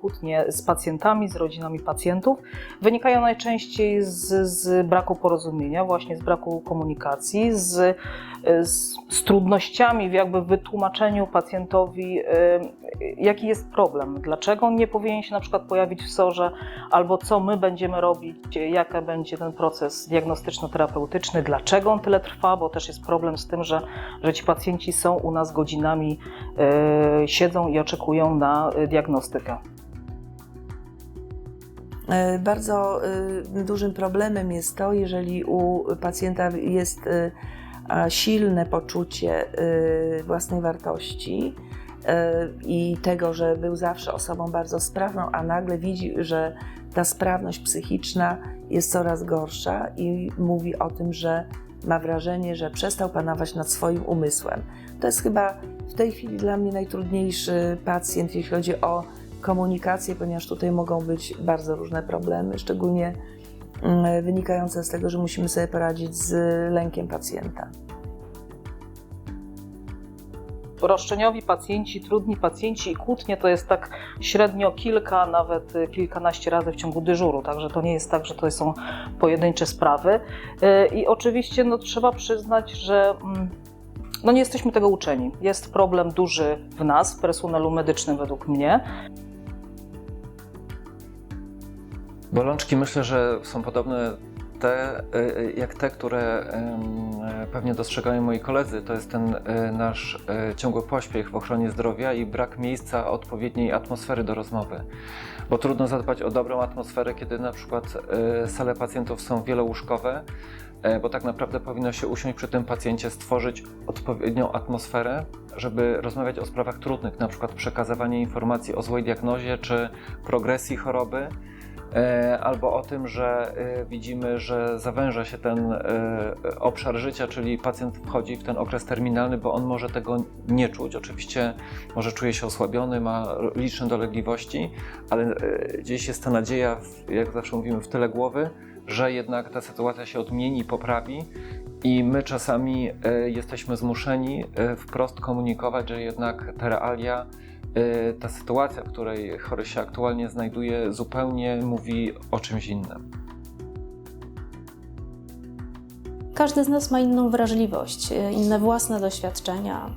kłótnie z pacjentami, z rodzinami pacjentów wynikają najczęściej z, z braku porozumienia, właśnie z braku komunikacji, z, z, z trudnościami w jakby wytłumaczeniu pacjentowi, y, jaki jest problem, dlaczego on nie powinien się na przykład pojawić w sorze, albo co my będziemy robić, jaki będzie ten proces diagnostyczno-terapeutyczny, dlaczego on tyle trwa, bo też jest problem z tym, że, że ci pacjenci są u nas godzinami, y, siedzą i oczekują na diagnostykę. E, Bardzo y, dużym problemem jest to, jeżeli u pacjenta jest a, silne poczucie własnej wartości i tego, że był zawsze osobą bardzo sprawną, a nagle widzi, że ta sprawność psychiczna jest coraz gorsza i mówi o tym, że ma wrażenie, że przestał panować nad swoim umysłem. To jest chyba w tej chwili dla mnie najtrudniejszy pacjent, jeśli chodzi o komunikację, ponieważ tutaj mogą być bardzo różne problemy, szczególnie mm, wynikające z tego, że musimy sobie poradzić z lękiem pacjenta. roszczeniowi pacjenci, trudni pacjenci i kłótnie to jest tak średnio kilka, nawet kilkanaście razy w ciągu dyżuru, także to nie jest tak, że to są pojedyncze sprawy. Y, I oczywiście no, trzeba przyznać, że mm, no, nie jesteśmy tego uczeni. Jest problem duży w nas, w personelu medycznym według mnie. Bolączki myślę, że są podobne te, y, jak te, które em, pewnie dostrzegają moi koledzy. To jest ten y, nasz y, ciągły pośpiech w ochronie zdrowia i brak miejsca odpowiedniej atmosfery do rozmowy. Bo trudno zadbać o dobrą atmosferę, kiedy na przykład y, sale pacjentów są wielołóżkowe, e, bo tak naprawdę powinno się usiąść przy tym pacjencie, stworzyć odpowiednią atmosferę, żeby rozmawiać o sprawach trudnych, na przykład przekazywanie informacji o złej diagnozie czy progresji choroby. E, albo o tym, że e, widzimy, że zawęża się ten e, obszar życia, czyli pacjent wchodzi w ten okres terminalny, bo on może tego nie czuć. Oczywiście może czuje się osłabiony, ma liczne dolegliwości, ale gdzieś jest ta nadzieja, jak zawsze mówimy, w tyle głowy, że jednak ta sytuacja się odmieni, poprawi. I my czasami e, jesteśmy zmuszeni e, wprost komunikować, że jednak te realia Y, ta sytuacja, w której chory się aktualnie znajduje, zupełnie mówi o czymś innym. Każdy z nas ma inną wrażliwość, e, inne własne doświadczenia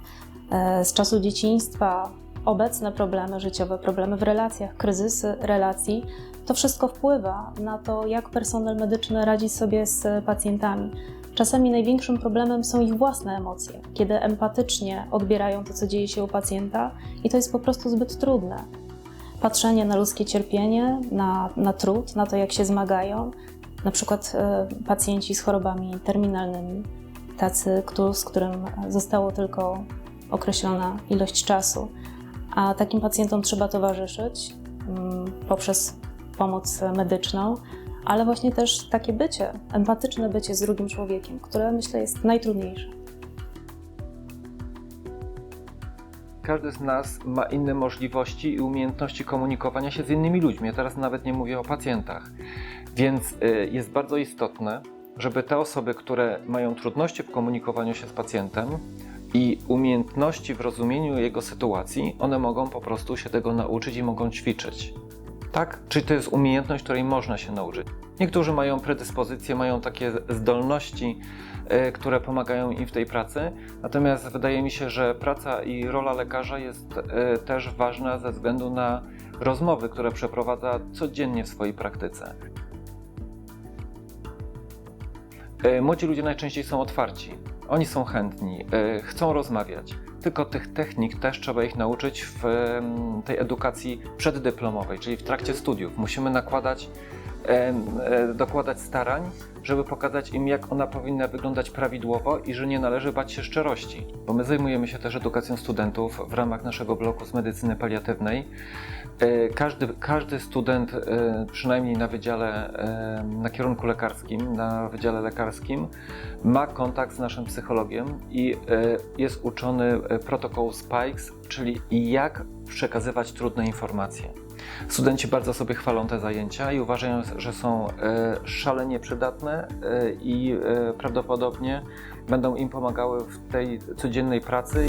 e, z czasu dzieciństwa, obecne problemy życiowe, problemy w relacjach, kryzysy relacji. To wszystko wpływa na to, jak personel medyczny radzi sobie z pacjentami. Czasami największym problemem są ich własne emocje, kiedy empatycznie odbierają to, co dzieje się u pacjenta, i to jest po prostu zbyt trudne. Patrzenie na ludzkie cierpienie, na, na trud, na to, jak się zmagają, na przykład e, pacjenci z chorobami terminalnymi, tacy, z którym zostało tylko określona ilość czasu, a takim pacjentom trzeba towarzyszyć mm, poprzez pomoc medyczną, ale właśnie też takie bycie, empatyczne bycie z drugim człowiekiem, które myślę jest najtrudniejsze. Każdy z nas ma inne możliwości i umiejętności komunikowania się z innymi ludźmi. Ja teraz nawet nie mówię o pacjentach. Więc y, jest bardzo istotne, żeby te osoby, które mają trudności w komunikowaniu się z pacjentem i umiejętności w rozumieniu jego sytuacji, one mogą po prostu się tego nauczyć i mogą ćwiczyć. Tak? Czyli to jest umiejętność, której można się nauczyć. Niektórzy mają predyspozycje, mają takie zdolności, y, które pomagają im w tej pracy. Natomiast wydaje mi się, że praca i rola lekarza jest y, też ważna ze względu na rozmowy, które przeprowadza codziennie w swojej praktyce. Y, Młodzi ludzie najczęściej są otwarci, oni są chętni, y, chcą rozmawiać. Tylko tych technik też trzeba ich nauczyć w em, tej edukacji przeddyplomowej, czyli w trakcie studiów. Musimy nakładać, dokładać starań, żeby pokazać im, jak ona powinna wyglądać prawidłowo i że nie należy bać się szczerości. Bo my zajmujemy się też edukacją studentów w ramach naszego bloku z medycyny paliatywnej. E, Każdy, każdy student, e, przynajmniej na wydziale, e, na kierunku lekarskim, na wydziale lekarskim, ma kontakt z naszym psychologiem i e, jest uczony e, protokołu SPIKES, czyli jak przekazywać trudne informacje. Studenci bardzo sobie chwalą te zajęcia i uważają, że są e, szalenie przydatne e, i e, prawdopodobnie będą im pomagały w tej codziennej pracy.